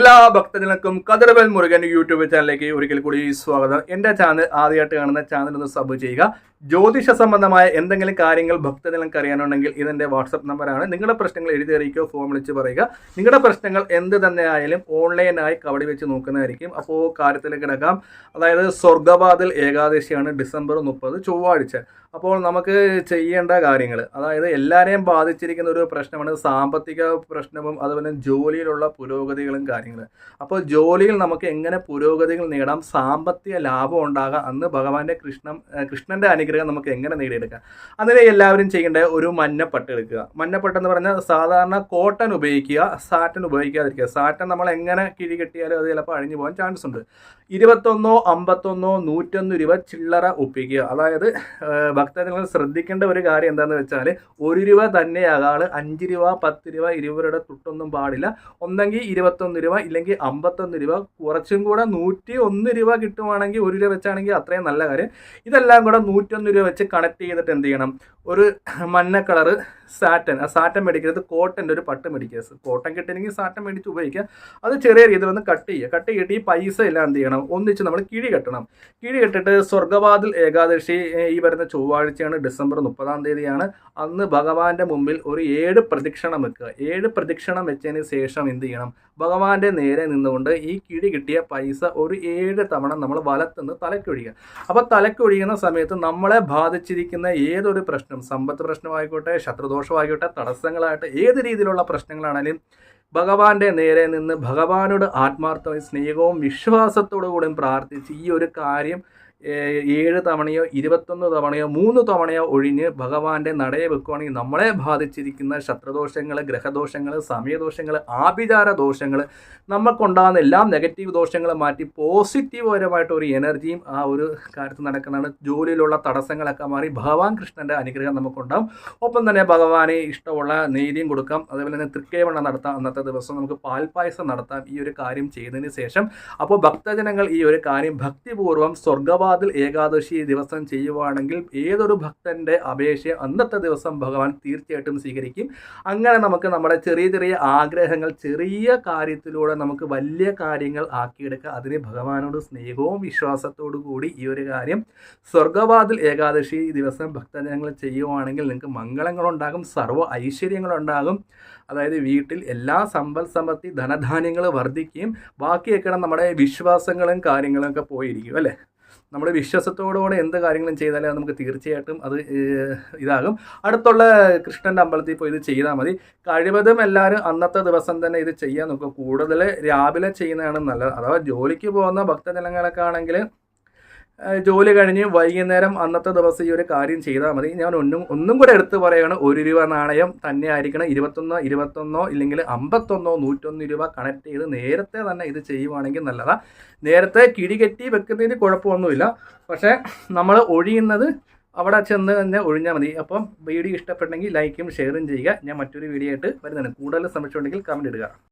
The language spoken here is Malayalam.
എല്ലാ ഭക്തജനങ്ങൾക്കും കതിരവൽ മുരുകൻ യൂട്യൂബ് ചാനലിലേക്ക് ഒരിക്കൽ കൂടി സ്വാഗതം. എന്റെ ചാനൽ ആദ്യമായിട്ട് കാണുന്ന ചാനൽ ഒന്ന് സബ് ചെയ്യുക. ജ്യോതിഷ സംബന്ധമായ എന്തെങ്കിലും കാര്യങ്ങൾ ഭക്തജനങ്ങൾക്ക് അറിയാനുണ്ടെങ്കിൽ ഇതെന്റെ വാട്സപ്പ് നമ്പറാണ്. നിങ്ങളുടെ പ്രശ്നങ്ങൾ എഴുതി അറിയിക്കുക ഫോം വിളിച്ച് പറയുക. നിങ്ങളുടെ പ്രശ്നങ്ങൾ എന്ത് തന്നെ ആയാലും ഓൺലൈനായി കവടി വെച്ച് നോക്കുന്നതായിരിക്കും. അപ്പോൾ കാര്യത്തിലേക്ക് കിടക്കാം. അതായത് സ്വർഗവാതിൽ ഏകാദശിയാണ് ഡിസംബർ മുപ്പത് ചൊവ്വാഴ്ച. അപ്പോൾ നമുക്ക് ചെയ്യേണ്ട കാര്യങ്ങൾ അതായത് എല്ലാവരെയും ബാധിച്ചിരിക്കുന്ന ഒരു പ്രശ്നമാണ് സാമ്പത്തിക പ്രശ്നവും അതുപോലെ ജോലിയിലുള്ള പുരോഗതികളും കാര്യങ്ങൾ അപ്പോൾ ജോലിയിൽ നമുക്ക് എങ്ങനെ പുരോഗതികൾ നേടാം സാമ്പത്തിക ലാഭം ഉണ്ടാകാം അന്ന് ഭഗവാന്റെ കൃഷ്ണൻ കൃഷ്ണന്റെ അനുഗ്രഹം നമുക്ക് എങ്ങനെ നേടിയെടുക്കാം? അതിന് എല്ലാവരും ചെയ്യേണ്ട ഒരു മഞ്ഞപ്പട്ട് എടുക്കുക. മഞ്ഞപ്പട്ട് എന്ന് പറഞ്ഞാൽ സാധാരണ കോട്ടൺ ഉപയോഗിക്കുക സാറ്റൻ ഉപയോഗിക്കാതിരിക്കുക. സാറ്റൻ നമ്മൾ എങ്ങനെ കിഴി കെട്ടിയാലും അത് ചിലപ്പോൾ അഴിഞ്ഞു പോകാൻ ചാൻസ് ഉണ്ട്. ഇരുപത്തൊന്നോ അമ്പത്തൊന്നോ നൂറ്റൊന്ന് രൂപ ചില്ലറ ഒപ്പിക്കുക. അതായത് ഭക്തജനങ്ങൾ ശ്രദ്ധിക്കേണ്ട ഒരു കാര്യം എന്താണെന്ന് വെച്ചാൽ ഒരു രൂപ തന്നെയാകാൾ അഞ്ച് രൂപ പത്ത് രൂപ ഇരുപതുടെ തൊട്ടൊന്നും പാടില്ല. ഒന്നെങ്കിൽ ഇരുപത്തൊന്ന് രൂപ ഇല്ലെങ്കിൽ അമ്പത്തൊന്ന് രൂപ കുറച്ചും കൂടെ നൂറ്റി ഒന്ന് രൂപ കിട്ടുവാണെങ്കിൽ ഒരു രൂപ വെച്ചാണെങ്കിൽ അത്രയും നല്ല കാര്യം. ഇതെല്ലാം കൂടെ നൂറ്റൊന്ന് രൂപ വെച്ച് കണക്ട് ചെയ്തിട്ട് എന്ത് ചെയ്യണം? ഒരു മഞ്ഞ കളർ സാറ്റൻ ആ സാറ്റൻ മേടിക്കരുത് കോട്ടന്റെ ഒരു പട്ട് മേടിക്കുക. കോട്ടൺ കിട്ടിയില്ലെങ്കിൽ സാറ്റൻ മേടിച്ച് ഉപയോഗിക്കുക. അത് ചെറിയ രീതിയിൽ ഒന്ന് കട്ട് ചെയ്യുക. കട്ട് ചെയ്തിട്ട് ഈ പൈസ എല്ലാം എന്ത് ചെയ്യണം? ഒന്നിച്ച് നമ്മൾ കിഴി കെട്ടണം. കിഴി കെട്ടിട്ട് സ്വർഗവാതിൽ ഏകാദശി ഈ വരുന്ന ചൊവ്വാഴ്ചയാണ് ഡിസംബർ മുപ്പതാം തീയതിയാണ്. അന്ന് ഭഗവാന്റെ മുമ്പിൽ ഒരു ഏഴ് പ്രദക്ഷിണം വെക്കുക. ഏഴ് പ്രദക്ഷിണം വെച്ചതിന് ശേഷം എന്ത് ചെയ്യണം? ഭഗവാന്റെ നേരെ നിന്നുകൊണ്ട് ഈ കിഴി കിട്ടിയ പൈസ ഒരു ഏഴ് തവണ നമ്മൾ വലത്തുനിന്ന് തലക്കൊഴിയുക. അപ്പോൾ തലക്കൊഴിയുന്ന സമയത്ത് നമ്മളെ ബാധിച്ചിരിക്കുന്ന ഏതൊരു പ്രശ്നം? സമ്പത്ത് പ്രശ്നമായിക്കോട്ടെ ശത്രുദോഷമായിക്കോട്ടെ തടസ്സങ്ങളായിട്ട് ഏത് രീതിയിലുള്ള പ്രശ്നങ്ങളാണെങ്കിലും ഭഗവാന്റെ നേരെ നിന്ന് ഭഗവാനോട് ആത്മാർത്ഥമായി സ്നേഹവും വിശ്വാസത്തോടു കൂടിയും പ്രാർത്ഥിച്ച് ഈ ഒരു കാര്യം ഏഴ് തവണയോ ഇരുപത്തൊന്ന് തവണയോ മൂന്ന് തവണയോ ഒഴിഞ്ഞ് ഭഗവാന്റെ നടയെ വെക്കുവാണെങ്കിൽ നമ്മളെ ബാധിച്ചിരിക്കുന്ന ശത്രുദോഷങ്ങൾ ഗ്രഹദോഷങ്ങൾ സമയദോഷങ്ങൾ ആഭിചാര ദോഷങ്ങൾ നമുക്കുണ്ടാകുന്ന എല്ലാ നെഗറ്റീവ് ദോഷങ്ങളും മാറ്റി പോസിറ്റീവ് പരമായിട്ട് ഒരു എനർജിയും ആ ഒരു കാര്യത്തിൽ നടക്കുന്നതാണ്. ജോലിയിലുള്ള തടസ്സങ്ങളൊക്കെ മാറി ഭഗവാൻ കൃഷ്ണന്റെ അനുഗ്രഹം നമുക്കുണ്ടാകും. ഒപ്പം തന്നെ ഭഗവാനെ ഇഷ്ടമുള്ള നീതിയും കൊടുക്കാം. അതേപോലെ തന്നെ തൃക്കേവണ്ണം നടത്താം അന്നത്തെ ദിവസം. നമുക്ക് പാൽപായസം നടത്താം ഈ ഒരു കാര്യം ചെയ്തതിന് ശേഷം. അപ്പോൾ ഭക്തജനങ്ങൾ ഈ ഒരു കാര്യം ഭക്തിപൂർവം സ്വർഗവാ തിരുവാതിൽ ഏകാദശി ദിവസം ചെയ്യുവാണെങ്കിൽ ഏതൊരു ഭക്തന്റെ അപേക്ഷ അന്നത്തെ ദിവസം ഭഗവാൻ തീർച്ചയായിട്ടും സ്വീകരിക്കും. അങ്ങനെ നമുക്ക് നമ്മുടെ ചെറിയ ചെറിയ ആഗ്രഹങ്ങൾ ചെറിയ കാര്യത്തിലൂടെ നമുക്ക് വലിയ കാര്യങ്ങൾ ആക്കിയെടുക്കുക. അതിന് ഭഗവാനോട് സ്നേഹവും വിശ്വാസത്തോടു കൂടി ഈ ഒരു കാര്യം. സ്വർഗവാതിൽ ഏകാദശി ദിവസം ഭക്തജനങ്ങൾ ചെയ്യുവാണെങ്കിൽ നിങ്ങൾക്ക് മംഗളങ്ങളുണ്ടാകും സർവ ഐശ്വര്യങ്ങളുണ്ടാകും. അതായത് വീട്ടിൽ എല്ലാ സമ്പൽ സമ്പത്തി ധനധാന്യങ്ങൾ വർദ്ധിക്കുകയും ബാക്കിയൊക്കെ നമ്മുടെ വിശ്വാസങ്ങളും കാര്യങ്ങളും ഒക്കെ പോയിരിക്കും അല്ലേ? നമ്മുടെ വിശ്വാസത്തോടുകൂടെ എന്ത് കാര്യങ്ങളും ചെയ്താലും നമുക്ക് തീർച്ചയായിട്ടും അത് ഇതാകും. അടുത്തുള്ള കൃഷ്ണന്റെ അമ്പലത്തിൽ പോയി ഇത് ചെയ്താൽ മതി. കഴിവതും എല്ലാവരും അന്നത്തെ ദിവസം തന്നെ ഇത് ചെയ്യാൻ നോക്കുക. കൂടുതൽ രാവിലെ ചെയ്യുന്നതാണ് നല്ലത്. അഥവാ ജോലിക്ക് പോകുന്ന ഭക്തജനങ്ങളൊക്കെ ആണെങ്കിൽ ജോലി കഴിഞ്ഞ് വൈകുന്നേരം അന്നത്തെ ദിവസം ഈ ഒരു കാര്യം ചെയ്താൽ മതി. ഞാൻ ഒന്നും ഒന്നും കൂടെ എടുത്ത് പറയുകയാണ് ഒരു രൂപ നാണയം തന്നെ ആയിരിക്കണം ഇരുപത്തൊന്നോ ഇരുപത്തൊന്നോ ഇല്ലെങ്കിൽ അമ്പത്തൊന്നോ നൂറ്റൊന്ന് രൂപ കണക്ട് ചെയ്ത് നേരത്തെ തന്നെ ഇത് ചെയ്യുവാണെങ്കിൽ നല്ലതാണ് നേരത്തെ കിടികെട്ടി വെക്കുന്നതിന് കുഴപ്പമൊന്നുമില്ല. പക്ഷേ നമ്മൾ ഒഴിയുന്നത് അവിടെ ചെന്ന് തന്നെ ഒഴിഞ്ഞാൽ മതി. അപ്പം വീഡിയോ ഇഷ്ടപ്പെട്ടെങ്കിൽ ലൈക്കും ഷെയറും ചെയ്യുക. ഞാൻ മറ്റൊരു വീഡിയോ ആയിട്ട് വരുന്നതാണ്. കൂടുതൽ ശ്രമിച്ചിട്ടുണ്ടെങ്കിൽ കമന്റ് ഇടുക.